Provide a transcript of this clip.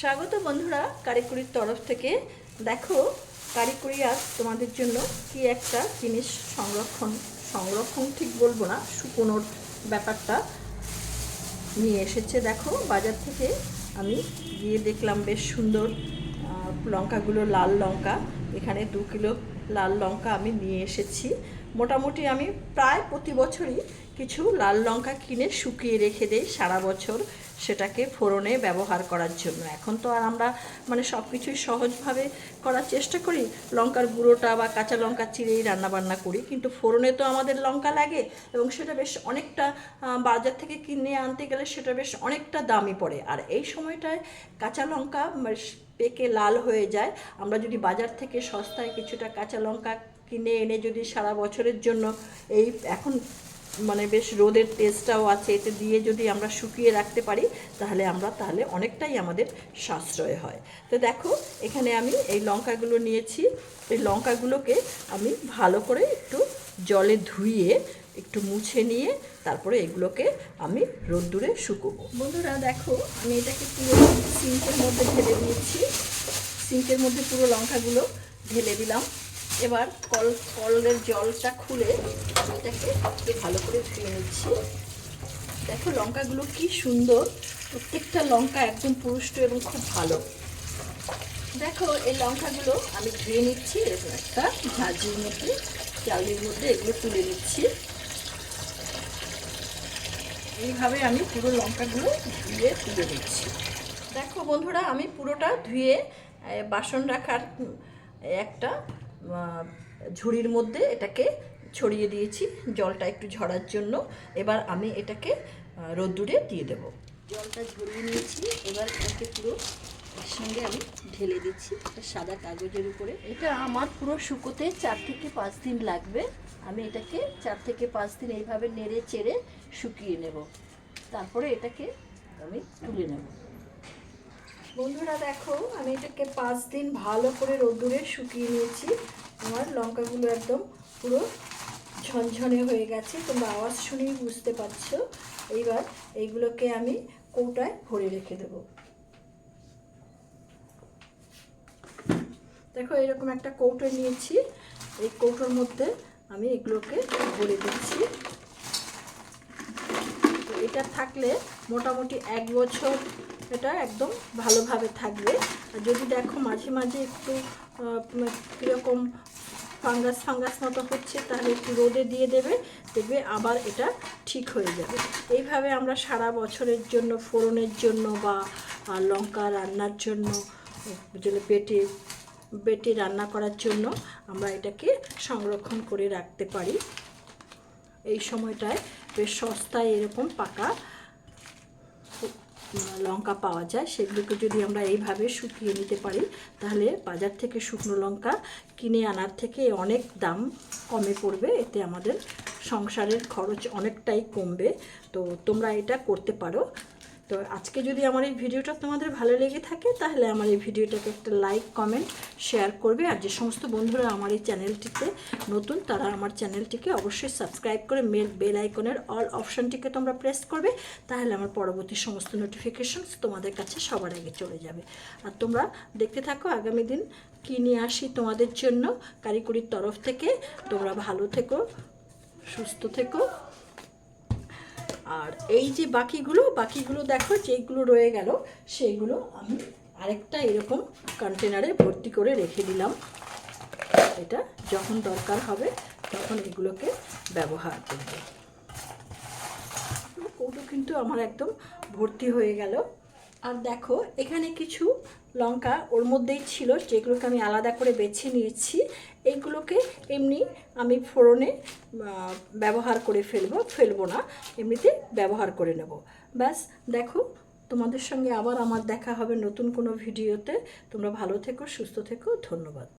স্বাগত বন্ধুরা কারিকুরির তরফ থেকে। দেখো, কারিকুরি আজ তোমাদের জন্য কি একটা জিনিস সংরক্ষণ সংরক্ষণ ঠিক বলব না, শুকোনোর ব্যাপারটা নিয়ে এসেছে। দেখো, বাজার থেকে আমি গিয়ে দেখলাম বেশ সুন্দর লঙ্কাগুলো, লাল লঙ্কা। এখানে দু কিলো লাল লঙ্কা আমি নিয়ে এসেছি। মোটামুটি আমি প্রায় প্রতি বছরই কিছু লাল লঙ্কা কিনে শুকিয়ে রেখে দেই সারা বছর সেটাকে ফোড়নে ব্যবহার করার জন্য। এখন তো আর আমরা মানে সব কিছুই সহজভাবে করার চেষ্টা করি। লঙ্কার গুঁড়োটা বা কাঁচা লঙ্কা চিড়েই রান্নাবান্না করি, কিন্তু ফোড়নে তো আমাদের লঙ্কা লাগে এবং সেটা বেশ অনেকটা বাজার থেকে কিনে আনতে গেলে সেটা বেশ অনেকটা দামি পড়ে। আর এই সময়টায় কাঁচা লঙ্কা পেকে লাল হয়ে যায়। আমরা যদি বাজার থেকে সস্তায় কিছুটা কাঁচা লঙ্কা কিনে এনে যদি সারা বছরের জন্য এই এখন মানে বেশ রোদের টেস্টটাও আছে, এতে দিয়ে যদি আমরা শুকিয়ে রাখতে পারি, তাহলে আমরা, তাহলে অনেকটাই আমাদের সাশ্রয় হয়। তো দেখো, এখানে আমি এই লঙ্কাগুলো নিয়েছি। এই লঙ্কাগুলোকে আমি ভালো করে একটু জলে ধুইয়ে, একটু মুছে নিয়ে, তারপরে এগুলোকে আমি রোদ্দুরে শুকোবো। বন্ধুরা, দেখো, আমি এটাকে পুরো সিঙ্কের মধ্যে ঢেলে দিয়েছি সিঙ্কের মধ্যে পুরো লঙ্কাগুলো ঢেলে দিলাম। এবার কল, কলের জলটা খুলে এটাকে একটু ভালো করে ধুয়ে নিচ্ছি। দেখো লঙ্কাগুলো কি সুন্দর। প্রত্যেকটা লঙ্কা একদম পুরুষ্ট এবং খুব ভালো। দেখো এই লঙ্কাগুলো আমি ধুয়ে নিচ্ছি, এরকম একটা ঝাঁঝির মধ্যে চালের মধ্যে এগুলো তুলে নিচ্ছি। এইভাবে আমি পুরো লঙ্কাগুলো ধুয়ে তুলে দিচ্ছি দেখো বন্ধুরা, আমি পুরোটা ধুয়ে বাসন রাখার একটা ঝুড়ির মধ্যে এটাকে ছড়িয়ে দিয়েছি, জলটা একটু ঝরার জন্য। এবার আমি এটাকে রোদ্দুরে দিয়ে দেব। জলটা ঝরিয়ে নিয়েছি, এবার এটাকে পুরো এর সঙ্গে আমি ঢেলে দিচ্ছি সাদা কাগজের উপরে। এটা আমার পুরো শুকোতে চার থেকে পাঁচ দিন লাগবে। আমি এটাকে চার থেকে পাঁচ দিন এইভাবে নেড়ে চেড়ে শুকিয়ে নেব। তারপরে এটাকে আমি তুলে নেব। বন্ধুরা দেখো, আমি এটাকে পাঁচ দিন ভালো করে রোদ্দুরে শুকিয়ে নিয়েছি। আমার লঙ্কাগুলো একদম পুরো ঝনঝনে হয়ে গেছে, তোমরা আওয়াজ শুনেই বুঝতে পারছ। এইবার এইগুলোকে আমি কৌটায় ভরে রেখে দেবো। দেখো, এরকম একটা কৌটো নিয়েছি। এই কৌটোর মধ্যে আমি এগুলোকে ভরে দিচ্ছি। এটা থাকলে মোটামুটি এক বছর এটা একদম ভালোভাবে থাকবে। আর যদি দেখো মাঝে মাঝে একটু কীরকম ফাঙ্গাস ফাঙ্গাস মতো হচ্ছে, তাহলে একটু রোদে দিয়ে দেবে, দেখবে আবার এটা ঠিক হয়ে যাবে। এইভাবে আমরা সারা বছরের জন্য, ফোড়নের জন্য বা লঙ্কা রান্নার জন্য বেটে বেটে রান্না করার জন্য আমরা এটাকে সংরক্ষণ করে রাখতে পারি। এই সময়টায় বেশ সস্তায় এরকম পাকা লঙ্কা পাওয়া যায়, সেগুলোকে যদি আমরা এইভাবে শুকিয়ে নিতে পারি, তাহলে বাজার থেকে শুকনো লঙ্কা কিনে আনার থেকে অনেক দাম কমে পড়বে। এতে আমাদের সংসারের খরচ অনেকটাই কমবে। তো তোমরা এটা করতে পারো। তো আজকে যদি আমার এই ভিডিওটা তোমাদের ভালো লেগে থাকে, তাহলে আমার এই ভিডিওটাকে একটা লাইক কমেন্ট শেয়ার করবে। আর যে সমস্ত বন্ধুরা আমার এই চ্যানেলটিতে নতুন, তারা আমার চ্যানেলটিকে অবশ্যই সাবস্ক্রাইব করে মেল বেল আইকনের অল অপশানটিকে তোমরা প্রেস করবে, তাহলে আমার পরবর্তী সমস্ত নোটিফিকেশনস তোমাদের কাছে সবার আগে চলে যাবে। আর তোমরা দেখতে থাকো, আগামী দিন কী নিয়ে আসি তোমাদের জন্য কারিকুরির তরফ থেকে। তোমরা ভালো থেকো, সুস্থ থেকো। আর এই যে বাকিগুলো বাকিগুলো দেখো যেগুলো রয়ে গেল সেইগুলো আমি আরেকটা এরকম কন্টেনারে ভর্তি করে রেখে দিলাম। এটা যখন দরকার হবে, তখন এগুলোকে ব্যবহার করব। কৌটো কিন্তু আমার একদম ভর্তি হয়ে গেল। আর দেখো, এখানে কিছু লঙ্কা ওর মধ্যেই ছিল, যেগুলোকে আমি আলাদা করে বেছে নিয়েছি এইগুলোকে এমনি আমি ফোড়নে ব্যবহার করে ফেলব ফেলব না, এমনিতে ব্যবহার করে নেব। ব্যাস, দেখো, তোমাদের সঙ্গে আবার আমার দেখা হবে নতুন কোনো ভিডিওতে। তোমরা ভালো থেকো, সুস্থ থেকো, ধন্যবাদ।